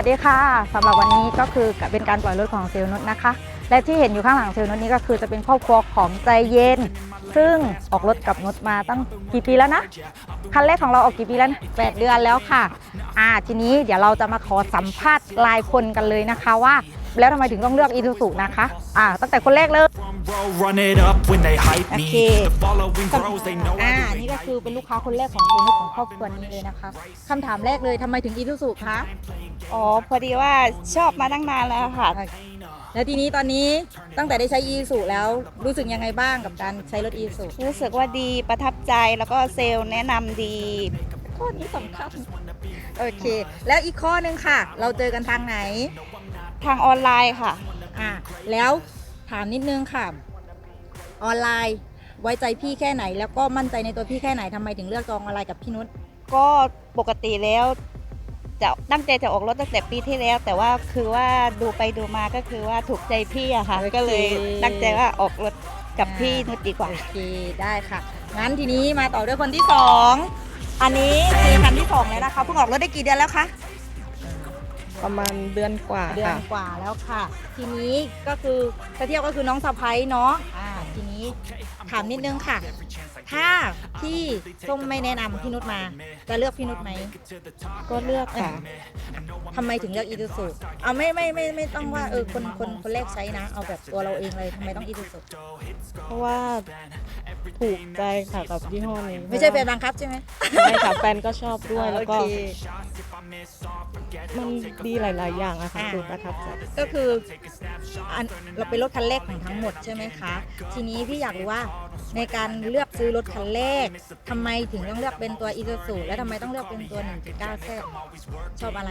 สวัสดีค่ะสำหรับวันนี้ก็คือเป็นการปล่อยรถของเซลนุชนะคะ และที่เห็นอยู่ข้างหลังเซลนุชนี้ก็คือจะเป็นครอบครัวของใจเย็น ซึ่งออกรถกับนุชมาตั้งกี่ปีแล้วนะคันแรกของเราออกกี่ปีแล้วนะแปดเดือนแล้วค่ะอ่าทีนี้เดี๋ยวเราจะมาขอสัมภาษณ์ลายคนกันเลยนะคะว่า แล้วทำไมถึงต้องเลือกอี u ู u นะคะ อ่า ตั้งแต่คนแรกเลย Roll, run it up when they hype me. Okay. The following grows, they know อ่า I do นี่ก็คือเป็นลูกค้าคนแรกของเซลล์นุชของครอบครัวนี้เลยนะคะคำถามแรกเลยทำไมถึงอี u ู u คะ อ๋อ พอดีว่าชอบมาตั้งนานแล้วค่ะ แล้วทีนี้ตอนนี้ตั้งแต่ได้ใช้อี u ู u แล้วรู้สึกยังไงบ้างกับการใช้รถอี u ู u รู้สึกว่าดีประทับใจแล้วก็เซลล์แนะนำดีข้อนี้สำคัญ โอเค แล้วอีกข้อหนึงค่ะ เราเจอกันทางไหน ทางออนไลน์ค่ะอ่าแล้วถามนิดนึงค่ะ ออนไลน์ไว้ใจพี่แค่ไหน แล้วก็มั่นใจในตัวพี่แค่ไหนทำไมถึงเลือกจองออนไลน์กับพี่นุชก็ปกติแล้วจะตั้งใจจะออกรถตั้งแต่ปีที่แล้ว แต่ว่าคือว่าดูไปดูมาก็คือว่าถูกใจพี่อะค่ะ ก็เลยตั้งใจว่าออกรถกับพี่นุชดีกว่า โอเคได้ค่ะ งั้นทีนี้มาต่อด้วยคนที่สองอันนี้คือคันที่สองแล้วนะคะเพิ่งออกรถได้กี่เดือนแล้วคะ ประมาณเดือนกว่าเดือนค่ะ กว่าแล้วค่ะ ทีนี้ก็คือถ้าเทียบก็คือน้องสะพ้ยเนาะอ่าทีนี้ถามนิดนึงค่ะ ถ้าพี่ส้มไม่แนะนำพี่นุชมาจะเลือกพี่นุชไหมก็เลือกค่ะ ทำไมถึงเลือกอี u ู u เอาไม่ไม่ไม่ไม่ต้องว่าเออคนคนคนแรกใช้นะ เอาแบบตัวเราเองเลยทำไมต้องอี u ู u เพราะว่าถูกใจค่ะกับยี่ห้อนี้ไม่ใช่แฟนบังคับใช่ไหมไม่ค่ะแฟนก็ชอบด้วยแล้วก็โอเค มันดีหลาย ๆ อย่างอะค่ะอ่าคือประทับใจก็คืออันเราเป็นรถคันแรกของทั้งหมดใช่ไหมคะ ทีนี้พี่อยากรู้ว่าในการเลือกซื้อรถคันแรกทำไมถึงต้องเลือกเป็นตัวอี u ู u และทำไมต้องเลือกเป็นตัว1.9แซชอบอะไร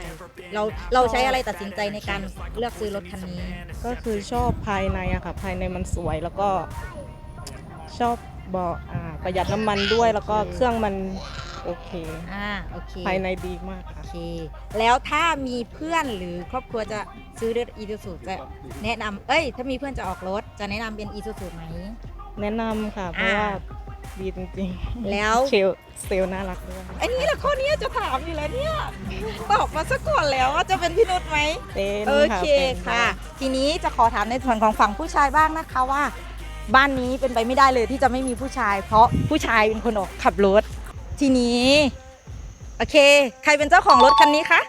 เราเราใช้อะไรตัดสินใจในการเลือกซื้อรถคันนี้ ก็คือชอบภายในอะค่ะ ภายในมันสวยแล้วก็ชอบเบาะอ่าประหยัดน้ำมันด้วยแล้วก็เครื่องมัน โอเค อ่าโอเคภายในดีมากโอค่ะเค แล้วถ้ามีเพื่อนหรือครอบครัวจะซื้อรถอี u ู u จะแนะนำเอ้ย ถ้ามีเพื่อนจะออกรถจะแนะนำเป็นอี u ู u ไหม แนะนำค่ะ เพราะอ่าว่าดีจริงๆแล้ว เชลเซลลน่ารักด้วยไอ้นี่แหละข้อนี้จะถามอยู่แล้วเนี่ย ตอบมาสักก่อนแล้วว่าจะเป็นพี่นุชไหม เป็นโอค่ะเคเป็นค่ะ ทีนี้จะขอถามในส่วนของฝั่งผู้ชายบ้างนะคะว่า บ้านนี้เป็นไปไม่ได้เลยที่จะไม่มีผู้ชาย เพราะผู้ชายเป็นคนออกขับรถ ทีนี้ โอเค ใครเป็นเจ้าของรถคันนี้คะ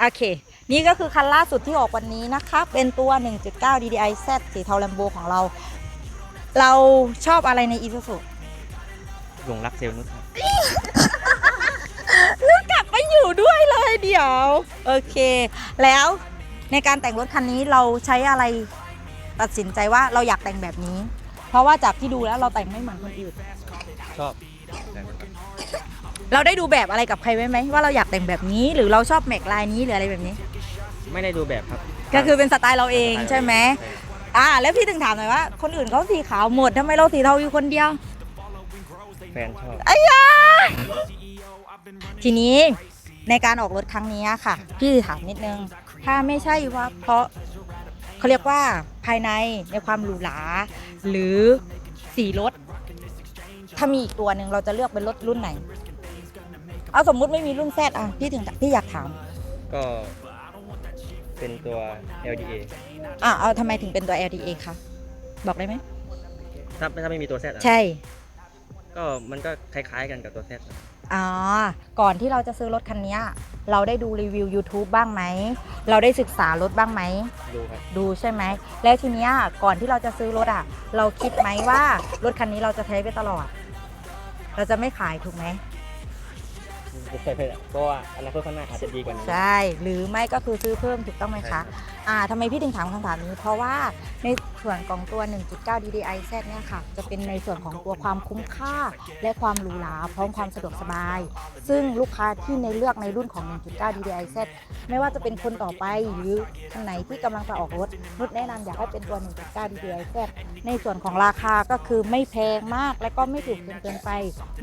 โอเค นี่ก็คือคันล่าสุดที่ออกวันนี้นะคะ เป็นตัว 1.9 DDI Z สีเทาแลมโบของเรา เราชอบอะไรใน Isuzu หลงรักเซลล์นุชครับกลับไปอยู่ด้วยเลยเดี๋ยว โอเค แล้วในการแต่งรถคันนี้เราใช้อะไรตัดสินใจว่าเราอยากแต่งแบบนี้ เพราะว่าจากที่ดูแล้วเราแต่งไม่เหมือนคนอื่นชอบแต่งรถครับ เราได้ดูแบบอะไรกับใครไว้ไหมว่าเราอยากแต่งแบบนี้หรือเราชอบแม็กลายนี้หรืออะไรแบบนี้ ไม่ได้ดูแบบครับก็คือเป็นสไตล์เราเองใช่ไหมอ่าแล้วพี่ถึงถามหน่อยว่า คนอื่นเขาสีขาวหมดทำไมเราสีเทาอยู่คนเดียวแฟนชอบไอ้ยาทีนี้ในการออกรถครั้งนี้ค่ะ พี่ถามนิดนึง ถ้าไม่ใช่ว่าเพราะเขาเรียกว่าภายในในความหรูหราหรือสีรถ ถ้ามีอีกตัวหนึ่งเราจะเลือกเป็นรถรุ่นไหน เอาสมมุติไม่มีรุ่นแซดอะพี่ถึงพี่อยากถาม ก็เป็นตัว LDA อะเอาทำไมถึงเป็นตัว LDA คะบอกได้ไหมถ้าถ้าไม่มีตัว Z อะใช่ ก็มันก็คล้ายๆกันกับตัว Z อะอ๋อ ก่อนที่เราจะซื้อรถคันนี้ เราได้ดูรีวิว YouTube บ้างไหม เราได้ศึกษารถบ้างไหม ดูครับดูใช่ไหม แล้วทีเนี้ยก่อนที่เราจะซื้อรถอะ เราคิดไหมว่ารถคันนี้เราจะใช้ไปตลอด เราจะไม่ขายถูกไหม ใช่เพราะว่าอนาคตข้างหน้าอาจจะดีกว่านี้ ใช่ หรือไม่ก็คือซื้อเพิ่มถูกต้องไหมคะอ่าทำไมพี่ถึงถามคำถามนี้ เพราะว่าในส่วนของตัว 1.9 DDI Z เนี่ยค่ะ จะเป็นในส่วนของตัวความคุ้มค่า และความหรูหราพร้อมความสะดวกสบาย ซึ่งลูกค้าที่ในเลือกในรุ่นของ 1.9 DDI Z ไม่ว่าจะเป็นคนต่อไปหรือคนไหนที่กำลังจะออกรถนุชแนะนำอยากให้เป็นตัว 1.9 DDI Z ในส่วนของราคาก็คือไม่แพงมากและก็ไม่ถูกจนเกินไป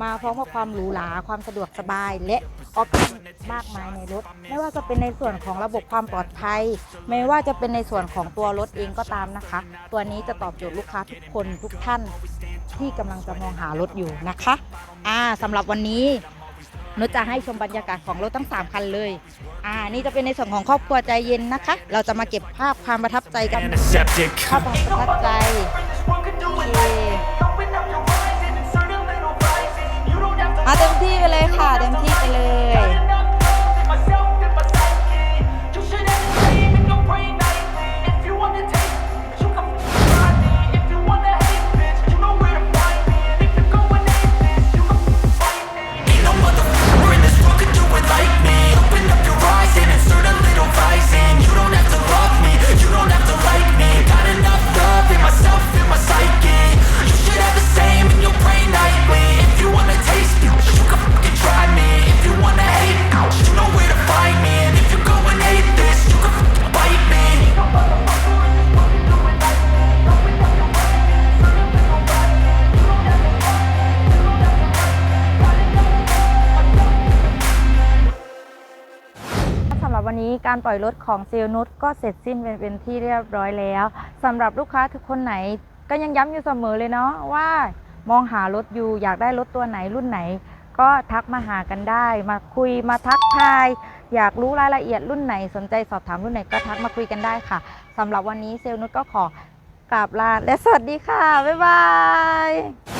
มาพร้อมกับความหรูหราความสะดวกสบาย และออปชั่นมากมายในรถ ไม่ว่าจะเป็นในส่วนของระบบความปลอดภัย ไม่ว่าจะเป็นในส่วนของตัวรถเองก็ตามนะคะ ตัวนี้จะตอบโจทย์ลูกค้าทุกคนทุกท่านที่กำลังจะมองหารถอยู่นะคะอ่าสำหรับวันนี้นุชจะให้ชมบรรยากาศของรถทั้ง 3 คันเลย อ่า นี่จะเป็นในส่วนของครอบครัวใจเย็นนะคะ เราจะมาเก็บภาพความประทับใจกัน Antiseptic. ภาพความประทับใจโอเค เต็มที่ไปเลยค่ะเต็มที่ไปเลย การปล่อยรถของเซลล์นุชก็เสร็จสิ้นเป็นเป็นที่เรียบร้อยแล้วสำหรับลูกค้าทุกคนไหนก็ยังย้ำอยู่เสมอเลยเนาะว่ามองหารถอยู่อยากได้รถตัวไหนรุ่นไหน ก็ทักมาหากันได้ มาคุยมาทักทาย อยากรู้รายละเอียดรุ่นไหนสนใจสอบถามรุ่นไหนก็ทักมาคุยกันได้ค่ะสำหรับวันนี้เซลนุชก็ขอกราบลาและสวัสดีค่ะ บ๊ายบาย